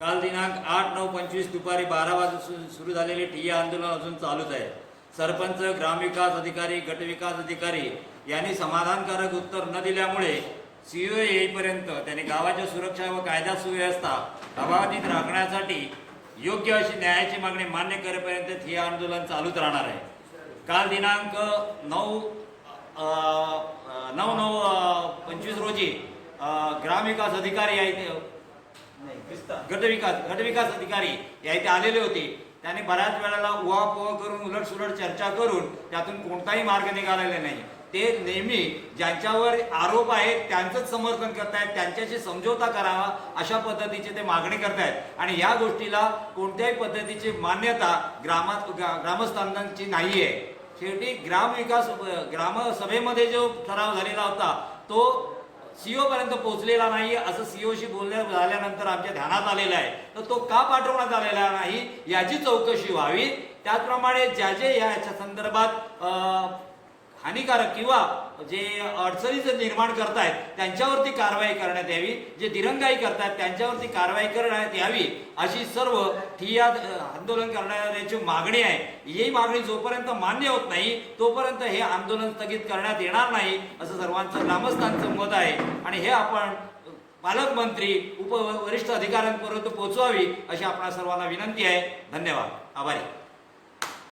काल दिनांक आठ नऊ पंचवीस दुपारी बारा वाजून सुरू झालेले ठिय्या आंदोलन अजून चालूच आहे. सरपंच ग्रामविकास अधिकारी गटविकास अधिकारी यांनी समाधानकारक उत्तर न दिल्यामुळे सीओ येईपर्यंत त्यांनी गावाच्या सुरक्षा व कायदा सुव्यवस्था अबाधित राखण्यासाठी योग्य अशी न्यायाची मागणी मान्य करेपर्यंत ठिय्या आंदोलन चालूच राहणार आहे. काल दिनांक नऊ नऊ नऊ पंचवीस रोजी ग्रामविकास अधिकारी आहेत गटविकास गटविकास अधिकारी या इथे आलेले होते. त्याने बऱ्याच वेळेला उहापोह करून उलट सुलट चर्चा करून त्यातून कोणताही मार्ग निघालेला नाही. ते नेहमी ज्यांच्यावर आरोप आहेत त्यांचंच समर्थन करतायत त्यांच्याशी समझोता करावा अशा पद्धतीचे ते मागणी करतायत. आणि या गोष्टीला कोणत्याही पद्धतीची मान्यता ग्रामा ग्रामस्थांची नाही आहे शेवटी ग्रामविकास ग्रामसभेमध्ये जो ठराव झालेला होता तो सीओ पर्यंत पोहोचलेला नाही असं सीओशी बोलण्या झाल्यानंतर आमच्या ध्यानात आलेलं आहे. तर तो का पाठवण्यात आलेला नाही याची चौकशी व्हावी. त्याचप्रमाणे ज्या जे याच्या संदर्भात अं, हानिकारक किंवा जे अडचणीचं निर्माण करतायत त्यांच्यावरती कारवाई करण्यात यावी. जे दिरंगाई करतायत त्यांच्यावरती कारवाई करण्यात यावी अशी सर्व ठिया आंदोलन करणाऱ्याची मागणी आहे. ही मागणी जोपर्यंत मान्य होत नाही तोपर्यंत हे आंदोलन स्थगित करण्यात येणार नाही असं सर्वांचं ग्रामस्थांचं मत आहे. आणि हे आपण पालकमंत्री उप वरिष्ठ अधिकाऱ्यांपर्यंत पोहोचवावी अशी आपणा सर्वांना विनंती आहे. धन्यवाद. आभारी.